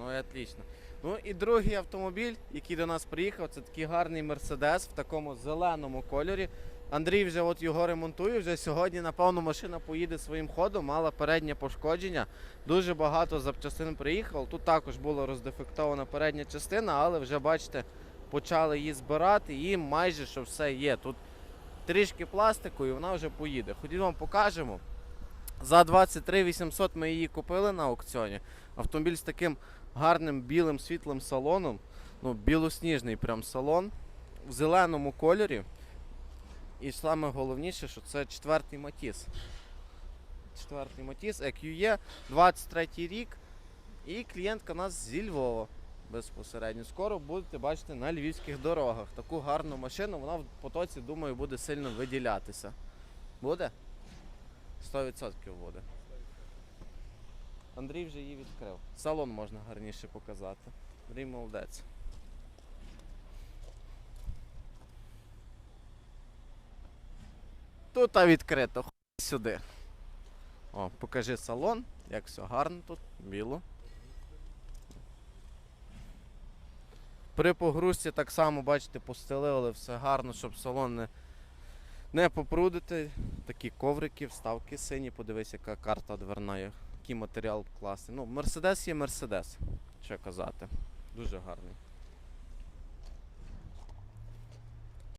Ну і отлично. Ну і другий автомобіль, який до нас приїхав, це такий гарний Мерседес в такому зеленому кольорі. Андрій вже от його ремонтує. Вже сьогодні, напевно, машина поїде своїм ходом, мала переднє пошкодження. Дуже багато запчастин приїхало. Тут також була роздефектована передня частина, але вже бачите, почали її збирати і майже що все є. Тут трішки пластику і вона вже поїде. Ходімо вам покажемо. За 23 800 ми її купили на аукціоні. Автомобіль з таким гарним білим світлим салоном. Ну, білосніжний прям салон в зеленому кольорі. І саме головніше, що це четвертий Матіс. Четвертий Матіс, EQE, 23 рік. І клієнтка у нас зі Львова безпосередньо. Скоро будете бачити на львівських дорогах. Таку гарну машину, вона в потоці, думаю, буде сильно виділятися. Буде? 100% буде. Андрій вже її відкрив. Салон можна гарніше показати. Андрій молодець. Тут відкрито. Хуй сюди. О, покажи салон, як все гарно тут, біло. При погрузці так само, бачите, постелили все гарно, щоб салон не, не попрудити. Такі коврики, вставки сині, подивись, яка карта дверна, є, який матеріал класний. Ну, Мерседес є Мерседес, що казати. Дуже гарний.